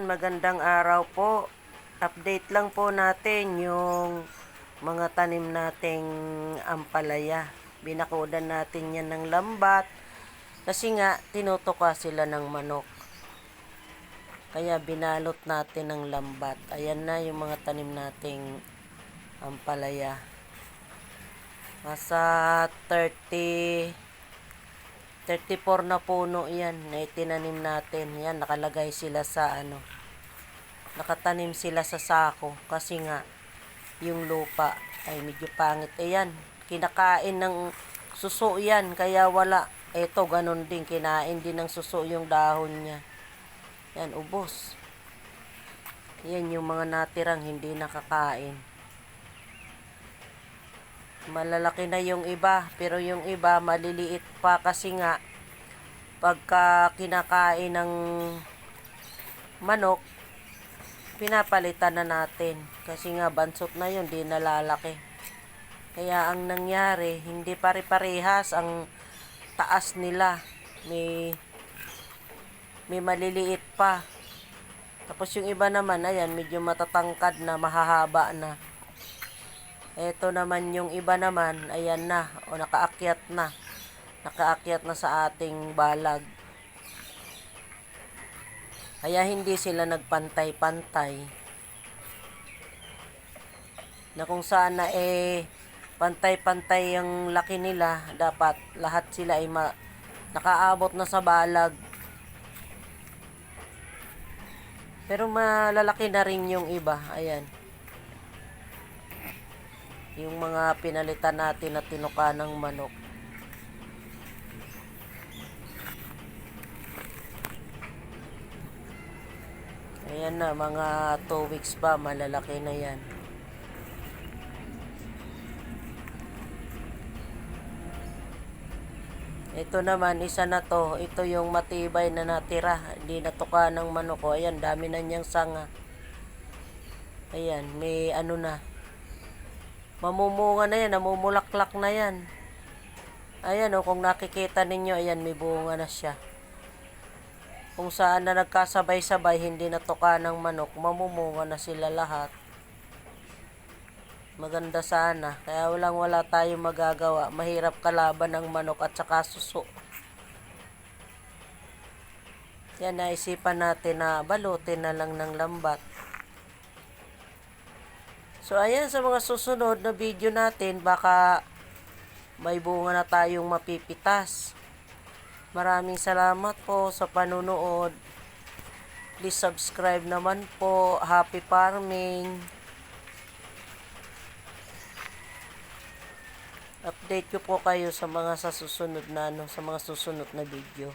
magandang araw po. Update lang po natin yung mga tanim nating ampalaya. Binakudan natin yan ng lambat kasi nga tinutuka sila ng manok. Kaya binalot natin ng lambat. Ayan na yung mga tanim nating ampalaya. Nasa 30 34 na puno yan na itinanim natin. Yan, nakalagay sila sa ano. Nakatanim sila sa sako kasi nga yung lupa ay medyo pangit. Ayan, kinakain ng suso yan kaya wala. Eto, ganun din. Kinain din ng suso yung dahon niya. Yan, ubos. Yan yung mga natirang hindi nakakain. Malalaki na yung iba, pero yung iba maliliit pa kasi nga pagka kinakain ng manok, pinapalitan na natin. Kasi nga bansot na yun, di nalalaki. Kaya ang nangyari, hindi pare-parehas ang taas nila. May, may maliliit pa. Tapos yung iba naman, ayan, medyo matatangkad na, mahahaba na. Ito naman yung iba naman, ayan na, o nakaakyat na. Nakaakyat na sa ating balag. Kaya hindi sila nagpantay-pantay. Na kung saan na eh, pantay-pantay yung laki nila, dapat lahat sila ay ma- nakaabot na sa balag. Pero malalaki na rin yung iba, ayan yung mga pinalitan natin na tinuka ng manok. Ayan na, mga 2 weeks pa, malalaki na yan. Ito naman, isa na to. Ito yung matibay na natira. Hindi natuka ng manok. Ayan, dami na niyang sanga. Ayan, may ano na, Mamumunga na yan, namumulaklak na yan. Ayan o, kung nakikita ninyo, ayan, may bunga na siya. Kung saan na nagkasabay-sabay, hindi natuka ng manok, mamumunga na sila lahat. Maganda sana. Kaya walang wala tayong magagawa. Mahirap kalaban ng manok at saka suso. Yan, naisipan natin na balutin na lang ng lambat. So, ayan sa mga susunod na video natin, baka may bunga na tayong mapipitas. Maraming salamat po sa panunood. Please subscribe naman po. Happy farming. Update ko po kayo sa mga sa susunod na ano, sa mga susunod na video.